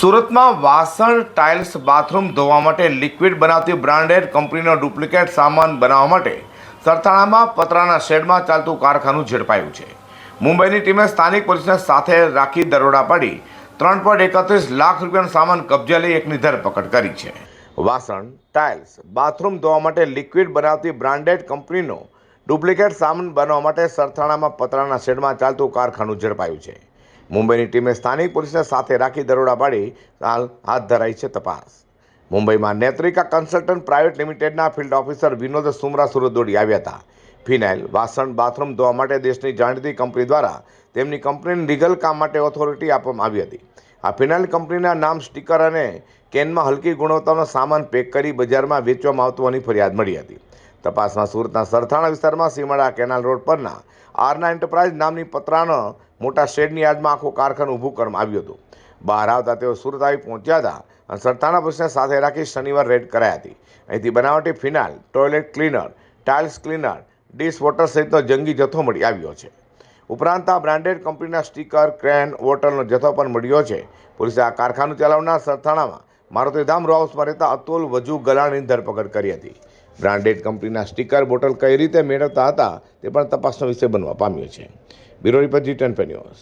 સુરતમાં વાસણ, tiles, bathroom ધોવા માટે લિક્વિડ બનાવતી બ્રાન્ડેડ કંપનીનો ડુપ્લિકેટ સામાન બનાવવા માટે સરથાણામાં પતરાના શેડમાં ચાલતું કારખાનું ઝડપાયું છે. મુંબઈની ટીમે સ્થાનિક પોલીસને સાથે રાખી દરોડા પાડી ત્રણ પોઈન્ટ એકત્રીસ લાખ રૂપિયાનો સામાન કબજે લઈ એકની ધરપકડ કરી છે. વાસણ, ટાઇલ્સ, બાથરૂમ ધોવા માટે લિક્વિડ બનાવતી બ્રાન્ડેડ કંપનીનો ડુપ્લિકેટ સામાન બનાવવા માટે સરથાણામાં પતરાના શેડમાં ચાલતું કારખાનું ઝડપાયું છે. મુંબઈની ટીમે સ્થાનિક પોલીસને સાથે રાખી દરોડા પાડી હાલ હાથ ધરાઈ છે તપાસ. મુંબઈમાં નેત્રિકા કન્સલ્ટન્ટ પ્રાઇવેટ લિમિટેડના ફિલ્ડ ઓફિસર વિનોદ સુમરા સુરત દોડી આવ્યા હતા. ફિનાઇલ, વાસણ, બાથરૂમ ધોવા માટે દેશની જાણીતી કંપની દ્વારા તેમની કંપનીને લીગલ કામ માટે ઓથોરિટી આપવામાં આવી હતી. આ ફિનાઇલ કંપનીના નામ સ્ટીકર અને કેનમાં હલકી ગુણવત્તાનો સામાન પેક કરી બજારમાં વેચવામાં આવતો હોવાની ફરિયાદ મળી હતી. તપાસમાં સુરતના સરથાણા વિસ્તારમાં સીમાડા કેનાલ રોડ પરના આરના એન્ટરપ્રાઇઝ નામની પત્રાનો મોટા શેડની યાર્ડમાં આખું કારખાનું ઊભું કરવામાં આવ્યું હતું. બહાર આવતા તેઓ સુરત આવી પહોંચ્યા હતા અને સરથાણા બસને સાથે રાખી શનિવાર રેડ કરાઈ હતી. અહીંથી બનાવટી phenyl, toilet cleaner, tiles cleaner dish water સહિતનો જંગી જથ્થો મળી આવ્યો છે. ઉપરાંત આ બ્રાન્ડેડ કંપનીના સ્ટીકર, ક્રેન, વોટલનો જથ્થો પણ મળ્યો છે. પોલીસે આ કારખાનું ચલાવનાર સરથાણામાં મારુતિધામ રો હાઉસમાં રહેતા અતુલ વજુ ગલાણીની ધરપકડ કરી હતી. બ્રાન્ડેડ કંપનીના સ્ટીકર બોટલ કઈ રીતે મેળવતા હતા તે પણ તપાસનો વિષય બનવા પામ્યો છે. Bureau report G ten news.